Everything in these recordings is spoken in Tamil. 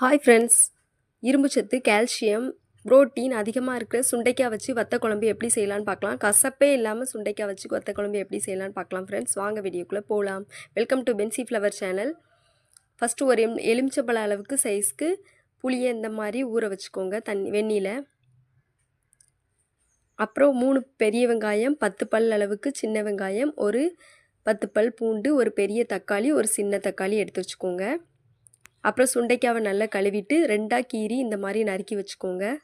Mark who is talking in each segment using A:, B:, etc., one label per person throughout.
A: ஹாய் ஃப்ரெண்ட்ஸ் இரும்புச்சத்து கால்சியம் புரோட்டீன் அதிகமாக இருக்கிற சுண்டைக்காய் வச்சு வத்த குழம்பு எப்படி செய்யலான்னு பார்க்கலாம். கசப்பே இல்லாமல் சுண்டைக்காய் வச்சு வத்த குழம்பு எப்படி செய்யலான்னு பார்க்கலாம் ஃப்ரெண்ட்ஸ் வாங்க வீடியோக்குள்ளே போகலாம் welcome to pansy flower channel first ஒரு எம் எலுமிச்சம்பழ அளவுக்கு சைஸ்க்கு புளியை இந்த மாதிரி ஊற வச்சுக்கோங்க தண்ணி வெந்நியில் அப்புறம் மூணு பெரிய வெங்காயம் பத்து பல் அளவுக்கு சின்ன வெங்காயம் ஒரு பத்து பல் பூண்டு ஒரு பெரிய தக்காளி ஒரு சின்ன தக்காளி எடுத்து வச்சுக்கோங்க. அப்புறம் சுண்டைக்காவை நல்லா கழுவிட்டு ரெண்டாக கீறி இந்த மாதிரி நறுக்கி வச்சுக்கோங்க.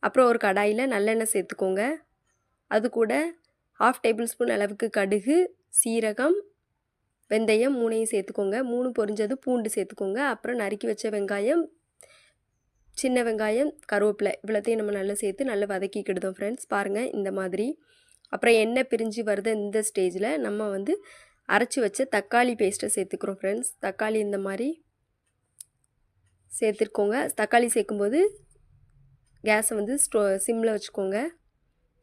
A: அப்புறம் ஒரு கடாயில் நல்லெண்ணெய் சேர்த்துக்கோங்க. அது கூட ஹாஃப் டேபிள் ஸ்பூன் அளவுக்கு கடுகு சீரகம் வெந்தயம் மூணையும் சேர்த்துக்கோங்க. மூணு பொரிஞ்சது பூண்டு சேர்த்துக்கோங்க. அப்புறம் நறுக்கி வச்ச வெங்காயம் சின்ன வெங்காயம் கருவேப்பிலை இவ்வளோத்தையும் நம்ம நல்லா சேர்த்து நல்லா வதக்கிக்கிடுதோம் ஃப்ரெண்ட்ஸ் பாருங்கள் இந்த மாதிரி. அப்புறம் எண்ணெய் பிரிஞ்சு வருது இந்த ஸ்டேஜில் நம்ம வந்து அரைச்சி வச்ச தக்காளி பேஸ்ட்டை சேர்த்துக்கிறோம் ஃப்ரெண்ட்ஸ் தக்காளி இந்த மாதிரி. சேர்த்துருக்கோங்க. தக்காளி சேர்க்கும்போது கேஸை வந்து ஸ்டோ சிம்மில் வச்சுக்கோங்க.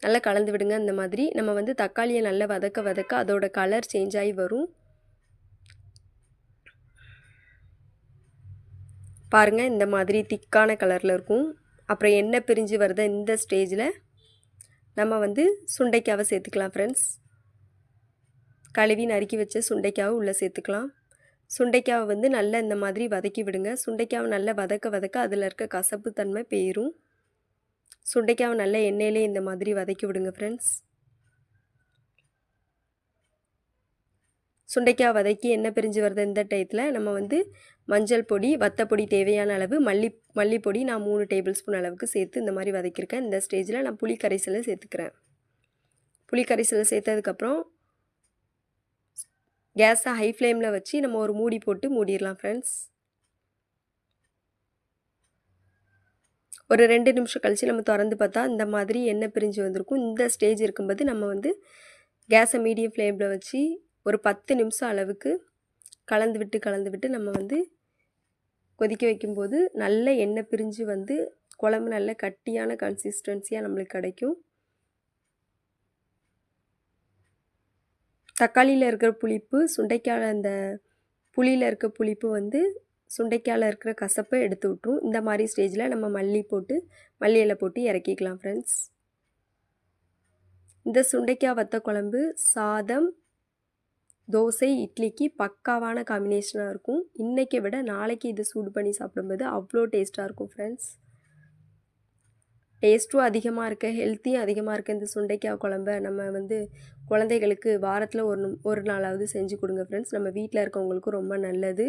A: நல்லா கலந்து விடுங்க இந்த மாதிரி. நம்ம வந்து தக்காளியை நல்லா வதக்க வதக்க அதோட கலர் சேஞ்ச் ஆகி வரும். பாருங்கள் இந்த மாதிரி திக்கான கலரில் இருக்கும். அப்புறம் எண்ணெய் பிரிஞ்சு வருத இந்த ஸ்டேஜில் நம்ம வந்து சுண்டைக்காவை சேர்த்துக்கலாம் ஃப்ரெண்ட்ஸ் கழுவி நறுக்கி வச்ச சுண்டைக்காவை உள்ளே சேர்த்துக்கலாம். சுண்டைக்காவை வந்து நல்லா இந்த மாதிரி வதக்கி விடுங்க. சுண்டைக்காவை நல்லா வதக்க வதக்க அதில் இருக்க கசப்பு தன்மை போயிடும் சுண்டைக்காவை நல்லா எண்ணெயிலே இந்த மாதிரி வதக்கி விடுங்க ஃப்ரெண்ட்ஸ் சுண்டைக்காய் வதக்கி எண்ணெய் பிரிஞ்சு வருது இந்த டயத்தில் நம்ம வந்து மஞ்சள் பொடி வத்தப்பொடி தேவையான அளவு மல்லி மல்லிப்பொடி நான் மூணு டேபிள் ஸ்பூன் அளவுக்கு சேர்த்து இந்த மாதிரி வதக்கியிருக்கேன். இந்த ஸ்டேஜில் நான் புளி கரைசலை சேர்த்துக்கிறேன். புளி கரைசலை சேர்த்ததுக்கப்புறம் கேஸை ஹை ஃப்ளேமில் வச்சு நம்ம ஒரு மூடி போட்டு மூடிடலாம் ஃப்ரெண்ட்ஸ் ஒரு ரெண்டு நிமிஷம் கழித்து நம்ம திறந்து பார்த்தா இந்த மாதிரி எண்ணெய் பிரிஞ்சு வந்திருக்கும். இந்த ஸ்டேஜ் இருக்கும்போது நம்ம வந்து கேஸை மீடியம் ஃப்ளேமில் வச்சு ஒரு பத்து நிமிஷம் அளவுக்கு கலந்து விட்டு கலந்து விட்டு நம்ம வந்து கொதிக்க வைக்கும்போது நல்ல எண்ணெய் பிரிஞ்சு வந்து குழம்பு நல்ல கட்டியான கன்சிஸ்டன்சியாக நம்மளுக்கு கிடைக்கும். தக்காளியில் இருக்கிற புளிப்பு சுண்டைக்காய் அந்த புளியில் இருக்க புளிப்பு வந்து சுண்டைக்காயில் இருக்கிற கசப்பை எடுத்து விட்ரும் இந்த மாதிரி ஸ்டேஜில் நம்ம மல்லி போட்டு மல்லி இலை போட்டு இறக்கிக்கலாம் ஃப்ரெண்ட்ஸ் இந்த சுண்டைக்காய் வத்த குழம்பு சாதம் தோசை இட்லிக்கு பக்காவான காம்பினேஷனாக இருக்கும். இன்றைக்கி விட நாளைக்கு இது சூடு பண்ணி சாப்பிடும்போது அவ்வளோ டேஸ்ட்டாக இருக்கும் ஃப்ரெண்ட்ஸ் டேஸ்ட்டும் அதிகமாக இருக்க ஹெல்த்தியும் அதிகமாக இருக்க. இந்த சுண்டைக்காய் குழம்ப நம்ம வந்து குழந்தைகளுக்கு வாரத்தில் ஒரு ஒரு நாளாவது செஞ்சு கொடுங்க ஃப்ரெண்ட்ஸ் நம்ம வீட்டில் இருக்கவங்களுக்கும் ரொம்ப நல்லது.